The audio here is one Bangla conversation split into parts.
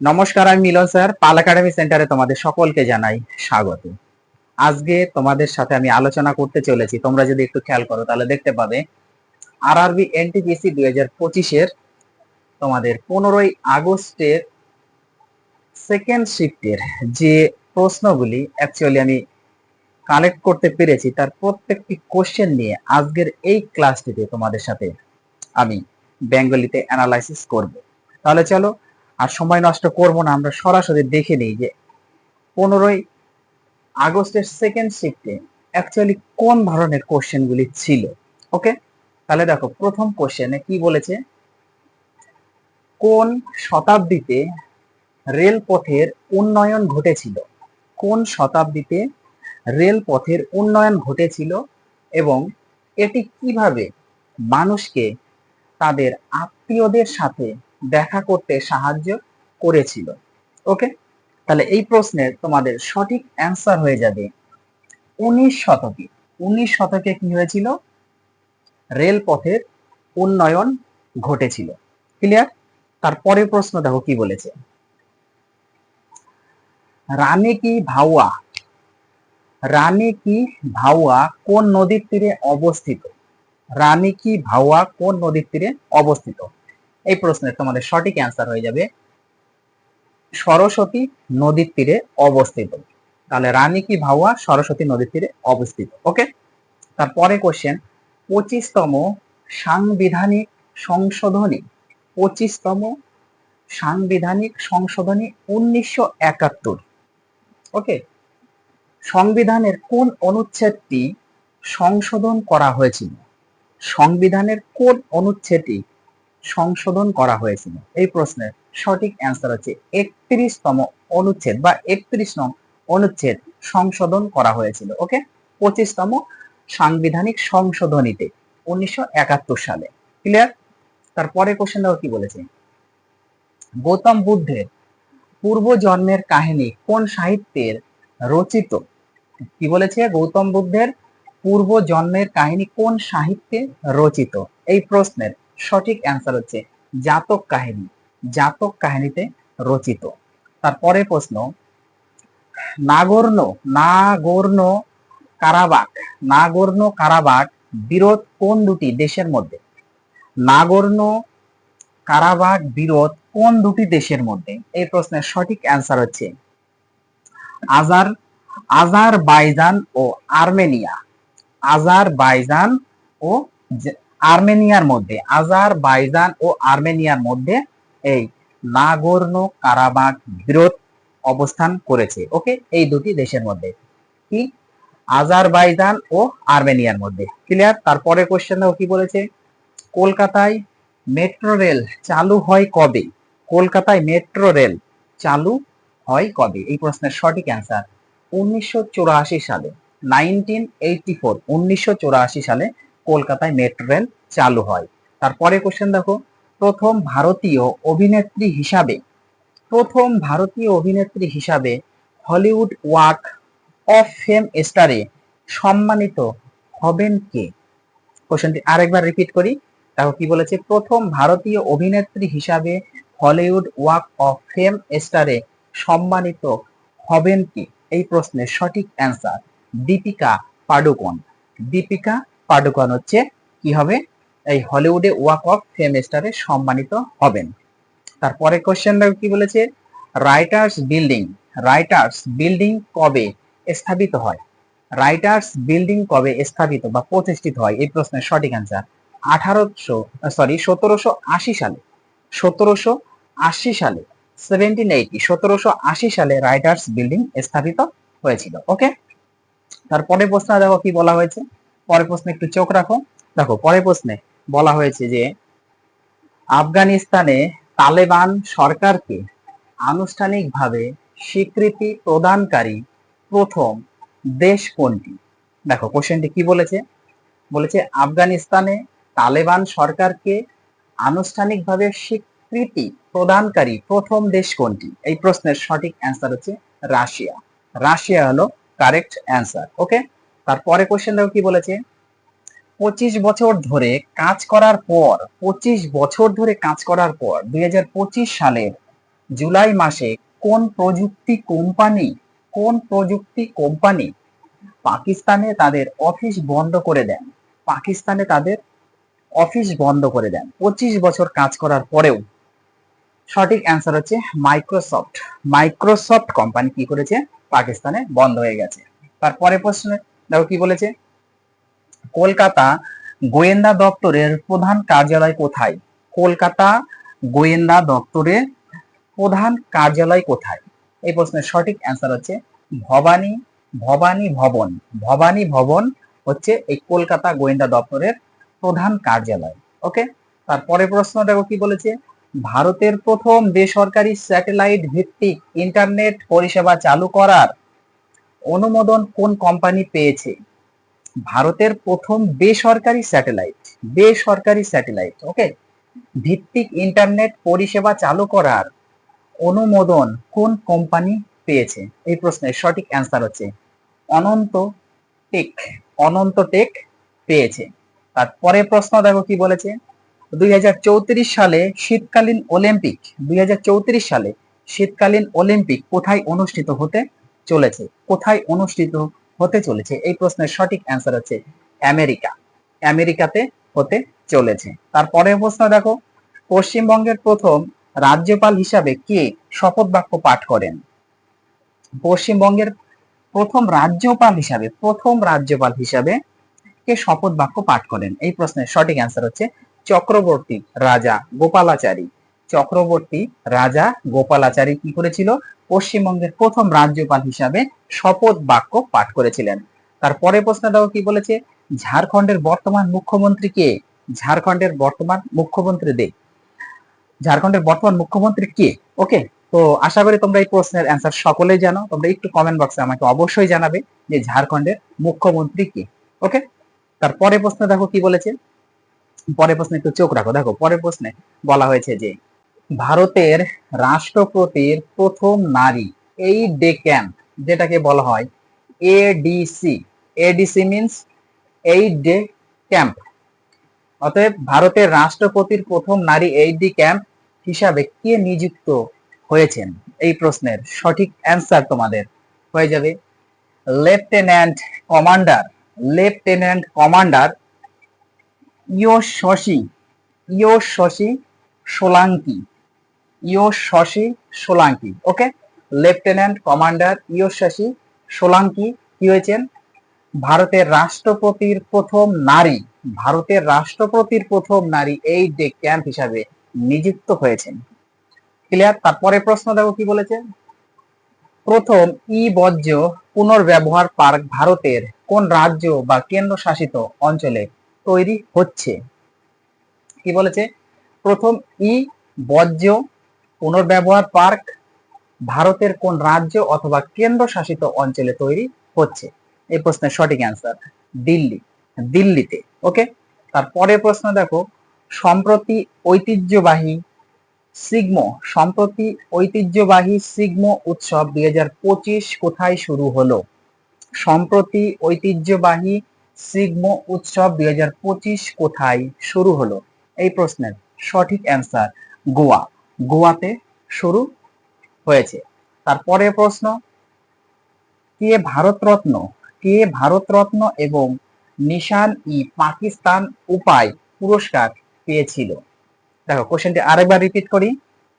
নমস্কার, আমি মিলন স্যার। পাল একাডেমি সেন্টারে তোমাদের সকলকে জানাই স্বাগত। আজকে তোমাদের সাথে আমি আলোচনা করতে চলেছি। তোমরা যদি একটু খেয়াল করো, তাহলে দেখতে পাবে আর আরবি এনটিপিসি দুই হাজার পঁচিশের তোমাদের পনেরোই আগস্টের সেকেন্ড শিফটের যে প্রশ্নগুলি অ্যাকচুয়ালি আমি কালেক্ট করতে পেরেছি, তার প্রত্যেকটি কোশ্চেন নিয়ে আজকের এই ক্লাসটিতে তোমাদের সাথে আমি বেঙ্গলিতে অ্যানালাইসিস করব। তাহলে চলো আর সময় নষ্ট করব না, আমরা সরাসরি দেখে নিই যে পনেরোই আগস্টের সেকেন্ড শিফটে অ্যাকচুয়ালি কোন ধরনের কোশ্চেনগুলি ছিল? ওকে তাহলে দেখো, প্রথম কোশ্চেনে কি বলেছে? কোন শতাব্দীতে রেলপথের উন্নয়ন ঘটেছিল? কোন শতাব্দীতে রেলপথের উন্নয়ন ঘটেছিল? এবং এটি কীভাবে মানুষকে তাদের আত্মীয়দের সাথে দেখা করতে সাহায্য করেছিল। ওকে তাহলে এই প্রশ্নের তোমাদের সঠিক অ্যান্সার হয়ে যাবে উনিশ শতকে। উনিশ শতকে কি হয়েছিল? রেলপথের উন্নয়ন ঘটেছিল। ক্লিয়ার তারপরে প্রশ্ন দেখো কি বলেছে। রানী কি ভাওয়া? রানী কি ভাওয়া কোন নদীর তীরে অবস্থিত? রানী কি ভাওয়া কোন নদীর তীরে অবস্থিত? এই প্রশ্নের তোমাদের সঠিক অ্যান্সার হয়ে যাবে। সরস্বতী নদীর তীরে অবস্থিত। তাহলে রানী কি ভাওয়া? সরস্বতী নদীর তীরে অবস্থিত। ওকে তারপরে কোশ্চেন পঁচিশতম সাংবিধানিক সংশোধনী। পঁচিশতম সাংবিধানিক সংশোধনী উনিশশো একাত্তর। ওকে সংবিধানের কোন অনুচ্ছেদটি সংশোধন করা হয়েছিল? সংবিধানের কোন অনুচ্ছেদটি সংশোধন করা হয়েছিল। এই প্রশ্নের সঠিক অ্যান্সার হচ্ছে একত্রিশতম অনুচ্ছেদ বা একত্রিশ নং অনুচ্ছেদ সংশোধন করা হয়েছিল ওকে পঁচিশতম সাংবিধানিক সংশোধনীতে, উনিশশো সালে। ক্লিয়ার তারপরে কোশ্চেন দেখো কি বলেছে? গৌতম বুদ্ধের পূর্ব জন্মের কাহিনী কোন সাহিত্যের রচিত? কি বলেছে? গৌতম বুদ্ধের পূর্ব জন্মের কাহিনী কোন সাহিত্যে রচিত? এই প্রশ্নের সঠিক অ্যান্সার হচ্ছে জাতক কাহিনী। জাতক কাহিনীতে রচিত। তারপরে প্রশ্ন, নাগর্ণ নাগর্ণ কারাবাক নাগর্ণ কারাবাক বিরোধ কোন দুটি দেশের মধ্যে? নাগর্ণ কারাবাক বিরোধ কোন দুটি দেশের মধ্যে? এই প্রশ্নের সঠিক অ্যান্সার হচ্ছে আজার আজার বাইজান ও আর্মেনিয়া। আজার বাইজান ও আর্মেনিয়ার মধ্যে আজার বাইজান ও আর্মেনিয়ার মধ্যে এই নাগর্ণ কারাবাগ বিরোধ অবস্থান করেছে। ওকে? এই দুটি দেশের মধ্যে। কি? আজারবাইজান ও আর্মেনিয়ার মধ্যে। ক্লিয়ার তারপরে কোশ্চেন দেখো কি বলেছে? কলকাতায় মেট্রো রেল চালু হয় কবে? কলকাতায় মেট্রো রেল চালু হয় কবে? এই প্রশ্নের সঠিক অ্যান্সার উনিশশো সালে নাইনটিন এইটটি ফোর উনিশশো সালে কলকাতায় মেট্রো রেল চালু হয়। তারপরে কোশ্চেন দেখো, প্রথম ভারতীয় অভিনেত্রী হিসাবে, প্রথম ভারতীয় অভিনেত্রী হিসাবে হলিউড ওয়াক অফ ফেম স্টারে সম্মানিত হবেন কে? কোশ্চেনটি আরেকবার রিপিট করি। দেখো কি বলেছে, প্রথম ভারতীয় অভিনেত্রী হিসাবে হলিউড ওয়াক অফ ফেম স্টারে সম্মানিত হবেন কে? এই প্রশ্নের সঠিক অ্যান্সার দীপিকা পাডুকোন। দীপিকা পাডুকোন হচ্ছে কি হবে? এই হলিউডে ওয়াক অফ ফেম স্টারে সম্মানিত হবেন। তারপরে কোশ্চেন কি বলেছে? রাইটার্স বিল্ডিং রাইটার্স বিল্ডিং কবে স্থাপিত হয়? রাইটার্স বিল্ডিং কবে স্থাপিত বা প্রতিষ্ঠিত হয়? এই প্রশ্নের সঠিক অ্যান্সার আঠারোশো সরি সতেরোশো আশি সালে। সতেরোশো আশি সালে সেভেন্টিন এইটি সতেরোশো আশি সালে রাইটার্স বিল্ডিং স্থাপিত হয়েছিল। ওকে তারপরে প্রশ্ন দেখো কি বলা হয়েছে? পরের প্রশ্নে একটু চোখ রাখো। দেখো, পরের প্রশ্নে বলা হয়েছে যে, আফগানিস্তানে তালেবান সরকারকে আনুষ্ঠানিকভাবে স্বীকৃতি প্রদানকারী প্রথম দেশ কোনটি? দেখো কোশ্চেনটি কি বলেছে? বলেছে, আফগানিস্তানে তালেবান সরকারকে আনুষ্ঠানিকভাবে স্বীকৃতি প্রদানকারী প্রথম দেশ কোনটি? এই প্রশ্নের সঠিক অ্যান্সার হচ্ছে রাশিয়া। রাশিয়া হলো কারেক্ট অ্যান্সার ওকে তারপরে কোশ্চেন দেখো কি বলেছে? পঁচিশ বছর ধরে কাজ করার পর, পঁচিশ বছর ধরে কাজ করার পর, দুই সালের জুলাই মাসে কোন প্রযুক্তি কোম্পানি কোন প্রযুক্তি কোম্পানি পাকিস্তানে তাদের অফিস বন্ধ করে দেন? পাকিস্তানে তাদের অফিস বন্ধ করে দেন। পঁচিশ বছর কাজ করার পরেও সঠিক অ্যান্সার হচ্ছে মাইক্রোসফট মাইক্রোসফট কোম্পানি কি করেছে? পাকিস্তানে বন্ধ হয়ে গেছে। তারপরে প্রশ্নে দেখো কি বলেছে? কলকাতা গোয়েন্দা দপ্তরের প্রধান কার্যালয় কোথায়? কলকাতা গোয়েন্দা দপ্তরের প্রধান কার্যালয় কোথায়? এই প্রশ্নের সঠিক অ্যান্সার হচ্ছে ভবানী ভবানী ভবন। ভবানী ভবন হচ্ছে এই কলকাতা গোয়েন্দা দপ্তরের প্রধান কার্যালয়। ওকে তারপরে প্রশ্ন দেখো কি বলেছে? ভারতের প্রথম বেসরকারি স্যাটেলাইট ভিত্তিক ইন্টারনেট পরিষেবা চালু করার অনুমোদন কোন কোম্পানি পেয়েছে? ভারতের প্রথম বেসরকারি স্যাটেলাইট বেসরকারি স্যাটেলাইট ওকে ভিত্তিক ইন্টারনেট পরিষেবা চালু করার অনুমোদন কোন কোম্পানি পেয়েছে? এই প্রশ্নের সঠিক অ্যান্সার হচ্ছে অনন্ত টেক অনন্ত টেক পেয়েছে। তারপরে প্রশ্ন দেখো কি বলেছে? দুই হাজার চৌত্রিশ সালে শীতকালীন অলিম্পিক দুই হাজার চৌত্রিশ সালে শীতকালীন অলিম্পিক কোথায় অনুষ্ঠিত হতে চলেছে? কোথায় অনুষ্ঠিত হতে চলেছে? এই প্রশ্নের সঠিক অ্যান্সার হচ্ছে আমেরিকা। আমেরিকাতে হতে চলেছে। তারপরে প্রশ্ন দেখো। পশ্চিমবঙ্গের প্রথম রাজ্যপাল হিসাবে কে শপথ বাক্য পাঠ করেন? পশ্চিমবঙ্গের প্রথম রাজ্যপাল হিসাবে, প্রথম রাজ্যপাল হিসাবে কে শপথ বাক্য পাঠ করেন? এই প্রশ্নের সঠিক অ্যান্সার হচ্ছে চক্রবর্তী রাজা গোপালাচারী। চক্রবর্তী রাজা গোপালাচারী কি করেছিল? পশ্চিমবঙ্গের প্রথম রাজ্যপাল হিসাবে শপথ বাক্য পাঠ করেছিলেন। তারপরে প্রশ্নটাও কি বলেছে? ঝাড়খণ্ডের বর্তমান মুখ্যমন্ত্রী কে? ঝাড়খণ্ডের বর্তমান মুখ্যমন্ত্রী দে। ঝাড়খণ্ডের বর্তমান মুখ্যমন্ত্রী কে? ওকে তো আশা করি তোমরা এই প্রশ্নের অ্যান্সার সকলেই জানো। তোমরা একটু কমেন্ট বক্সে আমাকে অবশ্যই জানাবে যে ঝাড়খণ্ডের মুখ্যমন্ত্রী কে। ওকে তারপরে প্রশ্ন দেখো কি বলেছে? পরে প্রশ্নে একটু চোখ রাখো। দেখো, পরের প্রশ্নে বলা হয়েছে যে ভারতের রাষ্ট্রপতির প্রথম নারী, এই ডে ক্যাম্প যেটাকে বলা হয় ADC ADC means eight day camp অতএব ভারতের রাষ্ট্রপতির প্রথম নারী এইট ডি ক্যাম্প হিসাবে কে নিযুক্ত হয়েছেন? এই প্রশ্নের সঠিক অ্যান্সার তোমাদের হয়ে যাবে। লেফটেন্যান্ট কমান্ডার লেফটেন্যান্ট কমান্ডার ইয় শশী ইয় শশী সোলাঙ্কি ইয় সোলাঙ্কি, ওকে? লেফটেন্যান্ট কমান্ডার ইয় সোলাঙ্কি, কি হয়েছেন? ভারতের রাষ্ট্রপতির প্রথম নারী, ভারতের রাষ্ট্রপতির প্রথম নারী এই ডে ক্যাম্প হিসাবে নিযুক্ত হয়েছেন। ক্লিয়ার তারপরে প্রশ্ন দেখো কি বলেছে? প্রথম ই বর্জ্য পুনর্ব্যবহার পার্ক ভারতের কোন রাজ্য বা কেন্দ্র শাসিত অঞ্চলে তৈরি হচ্ছে? কি বলেছে? প্রথম ই বর্জ্য পুনর্ব্যবহার পার্ক ভারতের কোন রাজ্য অথবা কেন্দ্রশাসিত অঞ্চলে তৈরি হচ্ছে? এই প্রশ্নের সঠিক অ্যান্সার দিল্লি। দিল্লিতে ওকে তারপরে প্রশ্ন দেখো, সম্প্রতি ঐতিহ্যবাহী সিগমো, সম্প্রতি ঐতিহ্যবাহী সিগমো উৎসব দুই হাজার পঁচিশ কোথায় শুরু হলো? সম্প্রতি ঐতিহ্যবাহী সিগমো উৎসব দুই হাজার পঁচিশ কোথায় শুরু হলো? এই প্রশ্নের সঠিক অ্যান্সার গোয়া। গোয়াতে শুরু হয়েছে। তারপরে প্রশ্ন, কে ভারতরত্ন কে ভারতরত্ন এবং নিশান ই পাকিস্তান উপায় পুরস্কার পেয়েছিল? দেখো, কোশ্চেনটি আরেকবার রিপিট করি।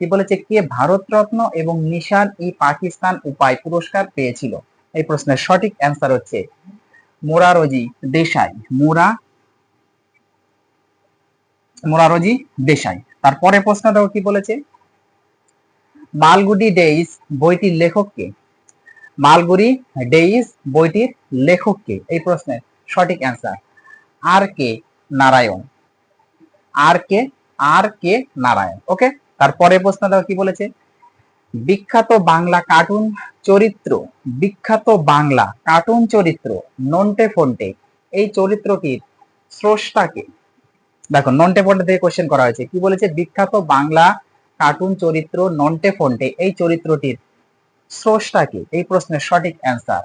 কি বলেছে, কে ভারতরত্ন এবং নিশান ই পাকিস্তান উপায় পুরস্কার পেয়েছিল? এই প্রশ্নের সঠিক অ্যান্সার হচ্ছে মোরারজি দেশাই। মোরা, মোরারজি দেশাই। তারপরে প্রশ্ন দেখো কি বলেছে? মালগুডি ডেইস বইটির লেখককে মালগুড়ি ডেইস বইটির লেখককে এই প্রশ্নের সঠিক answer R K Narayan. R K R K Narayan. Okay? তারপরে প্রশ্ন দেখো কি বলেছে? বিখ্যাত বাংলা কার্টুন চরিত্র, বিখ্যাত বাংলা কার্টুন চরিত্র, নন্টে ফন্টে, এই চরিত্রটির স্রষ্টাকে দেখো নন্টে ফন্টে থেকে কোশ্চেন করা হয়েছে। কি বলেছে? বিখ্যাত বাংলা কার্টুন চরিত্র নন্টে ফন্টে এই চরিত্রটির স্রষ্টাকে এই প্রশ্নের সঠিক অ্যান্সার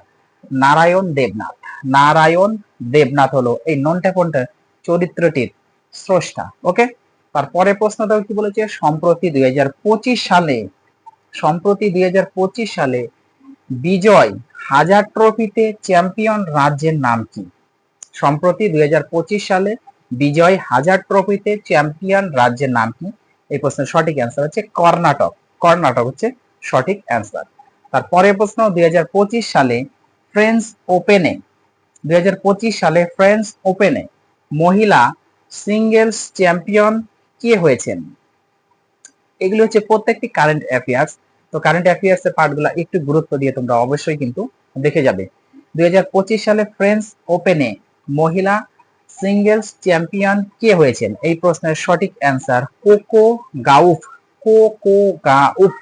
নারায়ণ দেবনাথ। নারায়ণ দেবনাথ হলো এই নন্টে ফন্টে চরিত্রটির স্রষ্টা ওকে তারপরে প্রশ্নটা কি বলেছে? সম্প্রতি দুই হাজার পঁচিশ সালে, সম্প্রতি দুই হাজার পঁচিশ সালে বিজয় হাজার ট্রফিতে চ্যাম্পিয়ন রাজ্যের নাম কি? সম্প্রতি দুই হাজার পঁচিশ সালে বিজয় হাজার ট্রফিতে চ্যাম্পিয়ন রাজ্যের নাম কি? এই প্রশ্নের সঠিক অ্যান্সার হচ্ছে কর্ণাটক। কর্ণাটক হচ্ছে সঠিক অ্যান্সার তারপরের প্রশ্ন দু হাজার পঁচিশ সালে ফ্রেঞ্চ ওপেনে দু হাজার পঁচিশ সালে ফ্রেঞ্চ ওপেনে মহিলা সিঙ্গেলস চ্যাম্পিয়ন কে হয়েছেন? এগুলো হচ্ছে প্রত্যেকটি কারেন্ট অ্যাফেয়ার্স তো কারেন্ট অ্যাফেয়ার্স এর পার্টগুলো একটু গুরুত্ব দিয়ে তোমরা অবশ্যই কিন্তু দেখে যাবে। দুই হাজার পঁচিশ সালে ফ্রেঞ্চ ওপেনে মহিলা সিঙ্গেলস চ্যাম্পিয়ন কে হয়েছেন? এই প্রশ্নের সঠিক answer Coco Gauff. Coco Gauff.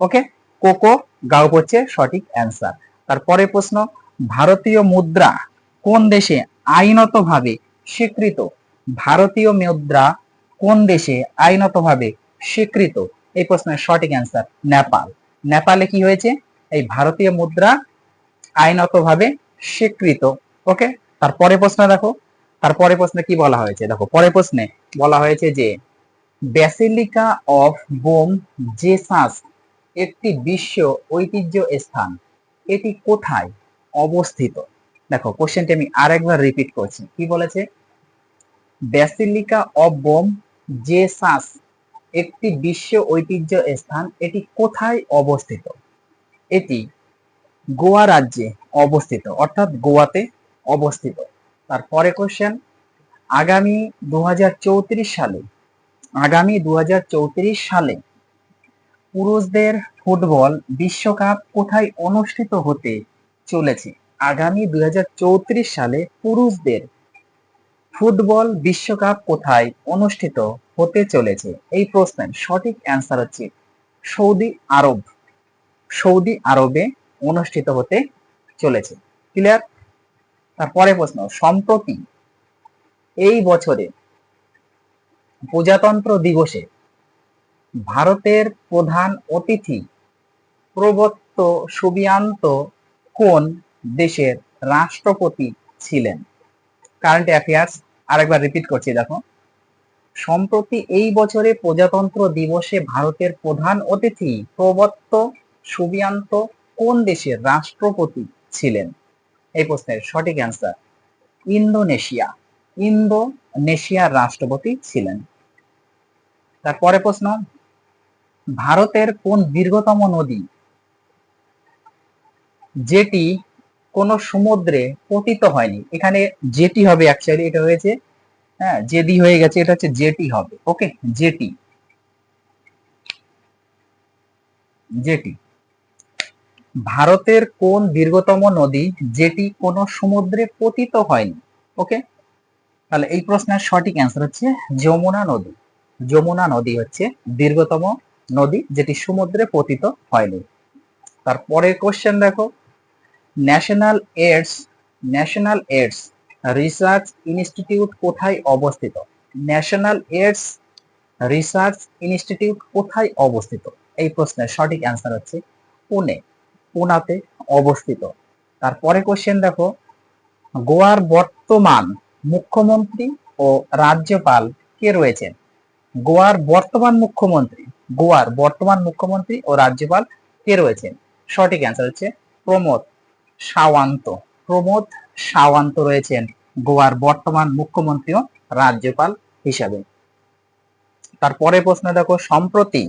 Okay Coco Gauff হচ্ছে সঠিক অ্যান্সার তারপরে প্রশ্ন, ভারতীয় মুদ্রা কোন দেশে আইনতভাবে স্বীকৃত? ভারতীয় মুদ্রা কোন দেশে আইনতভাবে স্বীকৃত? এই প্রশ্নের সঠিক অ্যান্সার নেপাল। নেপালে কি হয়েছে? এই ভারতীয় মুদ্রা আইনতভাবে স্বীকৃত। ওকে তারপরে প্রশ্ন দেখো। তারপরে প্রশ্নে কি বলা হয়েছে? দেখো পরে প্রশ্নে বলা হয়েছে যে, ব্যাসিলিকা অফ বোম জেসাস একটি বিশ্ব ঐতিহ্য স্থান। এটি কোথায় অবস্থিত? দেখো কোশ্চেনটি আমি আরেকবার রিপিট করছি। কি বলেছে? ব্যাসিলিকা অফ বোম জেসাস একটি বিশ্ব ঐতিহ্য স্থান। এটি কোথায় অবস্থিত? এটি গোয়া রাজ্যে অবস্থিত, অর্থাৎ গোয়াতে অবস্থিত। তারপরে কোশ্চেন আগামী দু হাজার চৌত্রিশ সালে, আগামী দু সালে পুরুষদের ফুটবল বিশ্বকাপ কোথায় অনুষ্ঠিত হতে চলেছে? আগামী দু হাজার চৌত্রিশ সালে পুরুষদের ফুটবল বিশ্বকাপ কোথায় অনুষ্ঠিত হতে চলেছে? এই প্রশ্নের সঠিক অ্যান্সার হচ্ছে সৌদি আরব। সৌদি আরবে অনুষ্ঠিত হতে চলেছে। ক্লিয়ার তারপরে প্রশ্ন, সম্প্রতি এই বছরে প্রজাতন্ত্র দিবসে ভারতের প্রধান অতিথি প্রবত্ত সুবিয়ান্ত কোন দেশের রাষ্ট্রপতি ছিলেন? কারেন্ট অ্যাফেয়ার্স আরেকবার রিপিট করছি, দেখো। সম্প্রতি এই বছরে প্রজাতন্ত্র দিবসে ভারতের প্রধান অতিথি প্রবত্ত সুবিয়ান্ত কোন দেশের রাষ্ট্রপতি ছিলেন? এই প্রশ্নের সঠিক অ্যান্সার ইন্দোনেশিয়া। ইন্দোনেশিয়ার রাষ্ট্রপতি ছিলেন। তারপরে প্রশ্ন, ভারতের কোন দীর্ঘতম নদী, যেটি কোন সমুদ্রে পতিত হয়নি? এখানে যেটি হবে অ্যাকচুয়ালি এটা হয়েছে হ্যাঁ জেডি হয়ে গেছে, এটা হচ্ছে জেটি হবে ওকে জেটি। জেটি। ভারতের কোন দীর্ঘতম নদী যেটি কোনো সমুদ্রে পতিত হয়নি? ওকে তাহলে এই প্রশ্নের সঠিক অ্যান্সার হচ্ছে যমুনা নদী। যমুনা নদী হচ্ছে দীর্ঘতম নদী যেটি সমুদ্রে পতিত হয়নি। তারপরের কোশ্চেন দেখো। National AIDS national AIDS research institute কোথায় অবস্থিত? ন্যাশনাল এডস রিসার্চ ইনস্টিটিউট কোথায় অবস্থিত? এই প্রশ্নের সঠিক অ্যান্সার হচ্ছে পুনে। পুনাতে অবস্থিত। তারপরে কোশ্চেন দেখো, গোয়ার বর্তমান মুখ্যমন্ত্রী ও রাজ্যপাল কে রয়েছেন? গোয়ার বর্তমান মুখ্যমন্ত্রী, গোয়ার বর্তমান মুখ্যমন্ত্রী ও রাজ্যপাল কে রয়েছেন? সঠিক অ্যান্সার হচ্ছে প্রমোদ সাওয়ান্ত। প্রমোদ সাওয়ান্ত রয়েছেন গোয়ার বর্তমান মুখ্যমন্ত্রী ও রাজ্যপাল হিসাবে। তারপরে প্রশ্ন দেখো, সম্প্রতি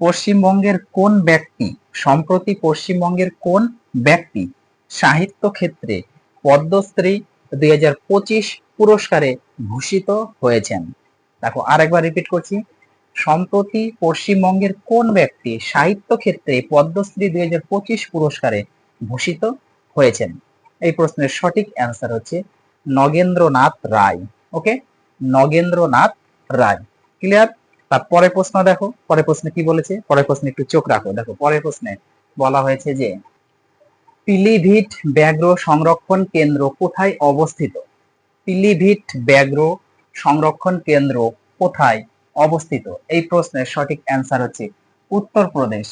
পশ্চিমবঙ্গের কোন ব্যক্তি, সম্প্রতি পশ্চিমবঙ্গের কোন ব্যক্তি সাহিত্য ক্ষেত্রে পদ্মশ্রী দুই হাজার পঁচিশ পুরস্কারে ভূষিত হয়েছেন? দেখো, আরেকবার রিপিট করছি। সম্প্রতি পশ্চিমবঙ্গের কোন ব্যক্তি সাহিত্য ক্ষেত্রে পদ্মশ্রী দুই হাজার পঁচিশ পুরস্কারে ভূষিত হয়েছেন? এই প্রশ্নের সঠিক অ্যান্সার হচ্ছে নগেন্দ্রনাথ রায় ওকে নগেন্দ্রনাথ রায় ক্লিয়ার তার পরের প্রশ্ন দেখো, পরের প্রশ্নে কি বলেছে? পরের প্রশ্নে একটু চোখ রাখো। দেখো, পরের প্রশ্নে বলা হয়েছে যে, পিলিভিট ব্যাঘ্র সংরক্ষণ কেন্দ্র কোথায় অবস্থিত? পিলিভিট ব্যাঘ্র সংরক্ষণ কেন্দ্র কোথায় অবস্থিত? এই প্রশ্নের সঠিক অ্যান্সার হচ্ছে উত্তরপ্রদেশ।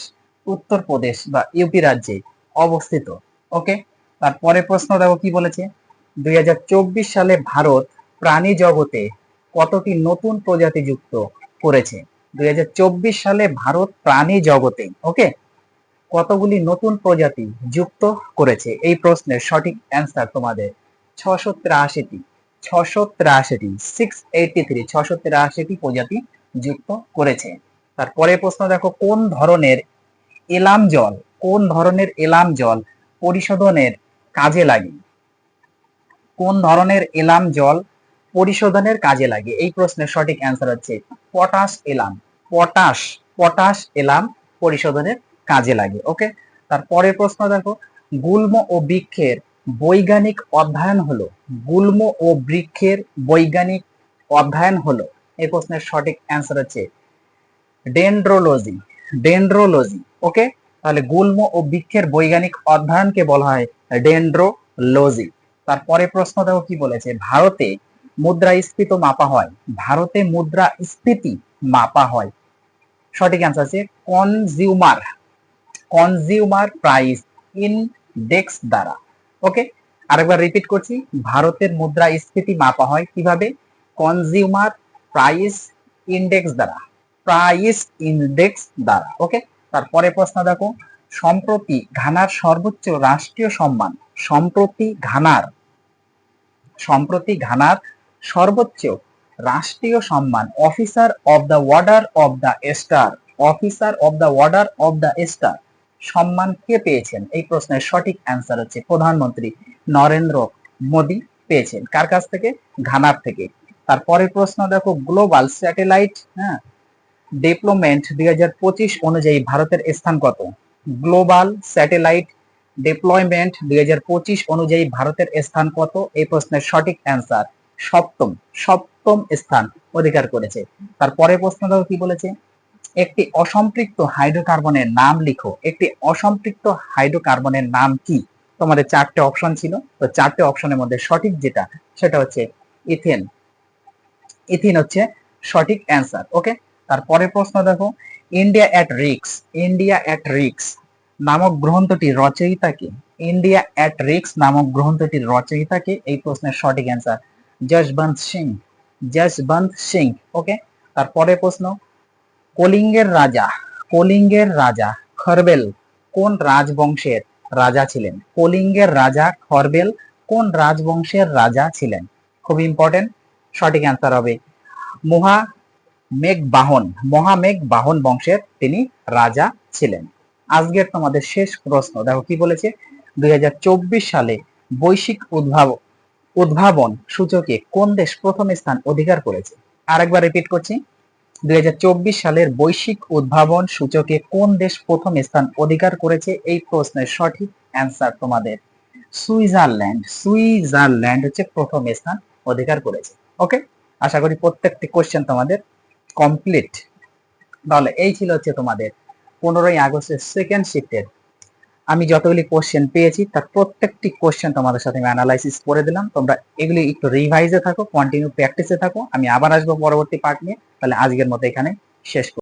উত্তরপ্রদেশ বা ইউপি রাজ্যে অবস্থিত। ওকে তারপরে প্রশ্ন দেখো কি বলেছে? দুই হাজার চব্বিশ সালে ভারত প্রাণী জগতে কতটি নতুন প্রজাতি যুক্ত করেছে। দুই হাজার চব্বিশ সালে ভারত প্রাণী জগতে ওকে কতগুলি নতুন প্রজাতি যুক্ত করেছে? এই প্রশ্নের সঠিক অ্যান্সার তোমাদের ছশো তিরাশিটি। ছশো তিরাশিটি সিক্স এইটি থ্রি ছশো তিরাশিটি প্রজাতি যুক্ত করেছে। তারপরে প্রশ্ন দেখো, কোন ধরনের এলাম জল, কোন ধরনের এলাম জল পরিশোধনের কাজে লাগে? কোন ধরনের এলাম জল পরিশোধনের কাজে লাগে? এই প্রশ্নের সঠিক অ্যান্সার হচ্ছে পটাশ এলাম পটাশ পটাশ এলাম পরিশোধনের কাজে লাগে ওকে তারপরের প্রশ্ন দেখো, গুল্ম ও বৃক্ষের বৈজ্ঞানিক অধ্যয়ন হলো? গুল্ম ও বৃক্ষের বৈজ্ঞানিক অধ্যয়ন হলো? এই প্রশ্নের সঠিক অ্যান্সার হচ্ছে ডেন্ড্রোলজি ডেন্ড্রোলজি ওকে তাহলে গুল্ম ও বৃক্ষের বৈজ্ঞানিক অধ্যয়নকে বলা হয় ডেন্ড্রোলজি তারপরে প্রশ্ন দেখো কি বলেছে? ভারতে মুদ্রাস্ফীতি মাপা হয়। ভারতে মুদ্রাস্ফীতি মাপা হয়। সঠিক অ্যান্সার আছে কনজিউমার কনজিউমার প্রাইস ইনডেক্স দ্বারা। ওকে আরেকবার রিপিট করছি। ভারতের মুদ্রাস্ফীতি মাপা হয় কীভাবে? কনজিউমার প্রাইস ইনডেক্স দ্বারা। প্রাইস ইনডেক্স দ্বারা। ওকে তারপরে প্রশ্ন দেখো। সম্প্রতি ঘানার সর্বোচ্চ রাষ্ট্রীয় সম্মান। সম্প্রতি ঘানার। সম্প্রতি ঘানার সর্বোচ্চ রাষ্ট্রীয় সম্মান officer of the order of the star officer of the order of the star সম্মান কে পেয়েছেন? এই প্রশ্নের সঠিক অ্যান্সার হচ্ছে প্রধানমন্ত্রী নরেন্দ্র মোদী পেয়েছেন। কার কাছ থেকে? ঘানার থেকে। তারপরে প্রশ্ন দেখো গ্লোবাল স্যাটেলাইট হ্যাঁ ডেভেলপমেন্ট দুই হাজার পঁচিশ অনুযায়ী ভারতের স্থান কত? গ্লোবাল স্যাটেলাইট ডেপ্লয়মেন্ট দুই হাজার পঁচিশ অনুযায়ী ভারতের স্থান কত? এই প্রশ্নের সঠিক অ্যান্সার সপ্তম সপ্তম স্থান অধিকার করেছে। তারপরে প্রশ্ন দেখো কি বলেছে? একটি অসম্পৃক্ত হাইড্রোকার্বনের নাম লিখো। একটি অসম্পৃক্ত হাইড্রোকার্বনের নাম কি? তোমাদের চারটে অপশন ছিল। তো চারটে অপশনের মধ্যে সঠিক যেটা, সেটা হচ্ছে ইথেন। ইথিন হচ্ছে সঠিক অ্যান্সার, ওকে? তারপরে প্রশ্ন দেখো। ইন্ডিয়া অ্যাট রিক্স, ইন্ডিয়া অ্যাট রিক্স নামক গ্রন্থটির রচয়িতাকে ইন্ডিয়া অ্যাট রিক্স নামক গ্রন্থটির রচয়িতা কে? এই প্রশ্নের সঠিক অ্যান্সার যশবন্ত সিং যশবন্ত সিং ওকে তারপরে প্রশ্ন, কলিঙ্গের রাজা কলিঙ্গের রাজা খরবেল কোন রাজবংশের রাজা ছিলেন? কলিঙ্গের রাজা খরবেল কোন রাজবংশের রাজা ছিলেন? খুব ইম্পর্টেন্ট সঠিক অ্যান্সার হবে মহা মেঘ বাহন মহামেঘ বাহন বংশের তিনি রাজা ছিলেন। আজকের তোমাদের শেষ প্রশ্ন, দেখো কি বলেছে? দুই হাজার চব্বিশ সালে বৈশ্বিক উদ্ভাব উদ্ভাবন সূচকে কোন দেশ প্রথম স্থান অধিকার করেছে? আরেকবার রিপিট করছি। দুই হাজার চব্বিশ সালের বৈশ্বিক উদ্ভাবন সূচকে কোন দেশ প্রথম স্থান অধিকার করেছে? এই প্রশ্নের সঠিক অ্যান্সার তোমাদের সুইজারল্যান্ড। সুইজারল্যান্ড হচ্ছে প্রথম স্থান অধিকার করেছে। ওকে আশা করি প্রত্যেকটি কোশ্চেন তোমাদের কমপ্লিট তাহলে এই ছিল হচ্ছে তোমাদের পনেরোই আগস্টের সেকেন্ড শিফটের আমি যতগুলি কোশ্চেন পেয়েছি, তার প্রত্যেকটি কোশ্চেন তোমাদের সাথে আমি অ্যানালাইসিস করে দিলাম। তোমরা এগুলি একটু রিভাইজে থাকো কন্টিনিউ প্র্যাকটিসে থাকো। আমি আবার আসব পরবর্তী পার্ট নিয়ে। তাহলে আজকের মতো এখানে শেষ